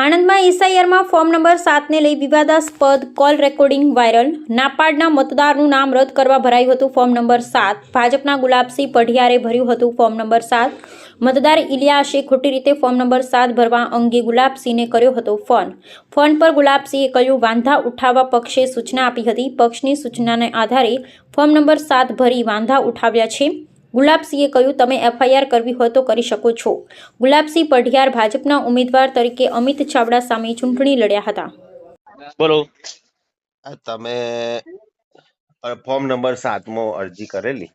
આણંદમાં એસઆઈઆરમાં form number સાતને લઈ વિવાદાસ્પદ કોલ રેકોર્ડિંગ વાયરલ. નાપાડના મતદારનું નામ રદ કરવા ભરાયું હતું ફોર્મ નંબર સાત. ભાજપના ગુલાબસિંહ પઢિયારે ભર્યું હતું ફોર્મ નંબર સાત. મતદાર ઇલિયાસે ખોટી રીતે ફોર્મ નંબર સાત ભરવા અંગે ગુલાબસિંહને કર્યો હતો ફોન. ફોન પર ગુલાબસિંહે કહ્યું, વાંધા ઉઠાવવા પક્ષે સૂચના આપી હતી. પક્ષની સૂચનાને આધારે ફોર્મ નંબર સાત ભરી વાંધા ઉઠાવ્યા છે. ગુલાબસિંહે કહ્યું તમે એફઆઈઆર કરવી હોય તો કરી શકો છો. ગુલાબસિંહ પઢિયાર ભાજપના ઉમેદવાર તરીકે અમિત ચાવડા સામે ચૂંટણી લડ્યા હતા. બોલો. તમે ફોર્મ નંબર સાતમો અરજી કરેલી?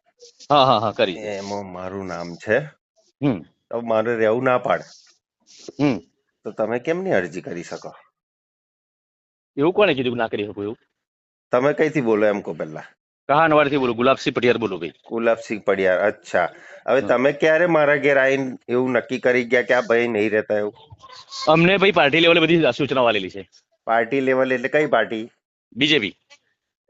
હા હા હા કરી. એમાં મારું નામ છે. તો મારે રહેવું ના પાડે. તો તમે કેમ નહીં અરજી કરી શકો? એવું કોને કીધું ના કરી શકું એવું? તમે કઈથી બોલો એમ કહો પહેલા. કહાનવાડથી બોલું ગુલાબસિંહ પટિયાર બોલું ભાઈ. ગુલાબસિંહ પડિયાર અચ્છા. હવે તમે ક્યારે મારા ઘેર આવીને એવું નક્કી કરી ગયા કે આ ભાઈ નહીં રહેતા એવું? અમને ભાઈ પાર્ટી લેવલે બધી સૂચનાઓ આલેલી છે. પાર્ટી લેવલ એટલે કઈ પાર્ટી? બીજેપી.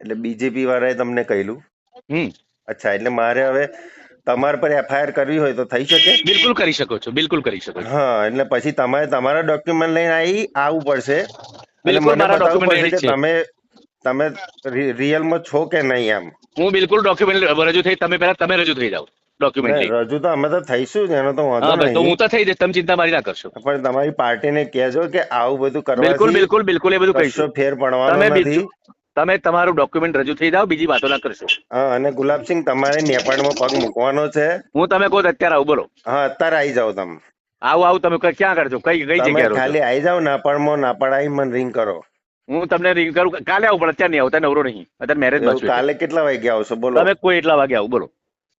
એટલે બીજેપી વાળાએ તમને કહેલું? હમ. અચ્છા એટલે મારે હવે તમારા પર એફઆઈઆર કરવી હોય તો થઈ શકે? બિલકુલ કરી શકો છો બિલકુલ કરી શકો છો. હા એટલે પછી તમારે તમારા ડોક્યુમેન્ટ લઈને આવી આવવું પડશે. એટલે મને બતાવવું પડશે કે તમે તમે રિયલમાં છો કે નહીં એમ? હું બિલકુલ ડોક્યુમેન્ટ રજૂ થઈ તમે પહેલા તમે રજૂ થઈ જાઓ ડોક્યુમેન્ટ રજૂ તો અમે તો થઈશું જ એનો તો વાંધો નહીં તો હું તો થઈ જઈશ તમે ચિંતા મારી ના કરશો. પણ તમારી પાર્ટીને કહેજો કે આવું બધું બિલકુલ બિલકુલ બિલકુલ એ બધું કહીશું. ફેર તમે પડવાનો નથી તમે તમારું ડોક્યુમેન્ટ રજૂ થઈ જાઓ બીજી વાતો ના કરશો. હા અને ગુલાબસિંહ તમારે નેપાળમાં પગ મૂકવાનો છે. હું તમે કહો અત્યારે આવું બોલો. હા અત્યારે આવી જાઓ તમે. આવું આવું તમે ક્યાં કરજો કઈ કઈ જગ્યાએ ખાલી આવી જાઓ નાપાળમાં નાપાળ આવી મને રિંગ કરો. હું તમને રિંગ કરું કાલે આવું પણ અત્યારે નહીં આવતા નવરો નહીં. અત્યારે મેરેજમાં. કાલે કેટલા વાગે આવશો? બોલો. તમે કોઈ એટલા વાગે આવું બોલો.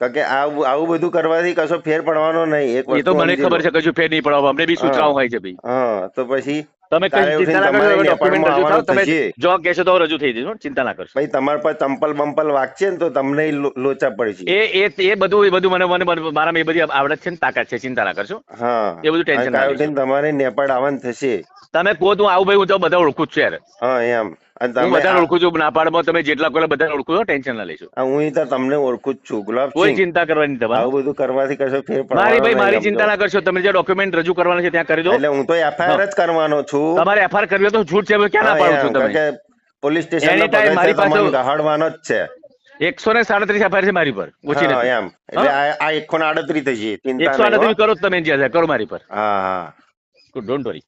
કારણ કે આવું આવું બધું કરવાથી કશો ફેર પડવાનો નહીં. એ તો મને ખબર છે કશું ફેર નહીં પડવા અમને બી સૂચનાઓ હોય છે ભાઈ. હા તો પછી? તમે કઈ ચિંતા ના કરશો ડોક્યુમેન્ટ રજૂ થાવ તમે જો કહેશો તો રજૂ થઈ જશે ચિંતા ના કરશો. ભાઈ તમારા પર ચંપલ બંપલ વાગશે ને તો તમને લોચા પડશે. એ એ એ બધું એ બધું મને મને મારામાં એ બધી આવડત છે ને તાકાત છે ચિંતા ના કરશો. હા. એ બધું ટેન્શન ના તમારે નેપાળ આવવાનું થશે. તમે કહો તું આવું ભાઈ હું તો બધા ઓળખું જ છું યાર. હા એમ. હું બધાને ઓળખું છું નાપાડમાં તમે જેટલા કોઈ બધાને ઓળખું છો ટેન્શન ના લેશો. હું તો તમને ઓળખું જ છું કોઈ ચિંતા કરવાની તમારે? આવું બધું કરવાથી કશો ફેર પડવાનો મારી ભાઈ મારી ચિંતા ના કરશો તમે જે ડોક્યુમેન્ટ રજૂ કરવાના છે ત્યાં કરી દો. એટલે હું તો એફઆઈઆર જ કરવાનો છું. તમારે એફઆઈઆર કરવી તો છૂટ છે ક્યાં ના પાડું છું તમે? પોલીસ સ્ટેશન મારી પાસે- ગહાડવાનો જ છે. એકસો ને સાડત્રીસ એફઆઈઆર છે મારી પર ઓછી નથી. એમ. એટલે આ એકસો ને આડત્રીસ થઈ છે એકસો આડત્રીસ કરો તમે જ્યાં કરો મારી પર. હા હા. Don't worry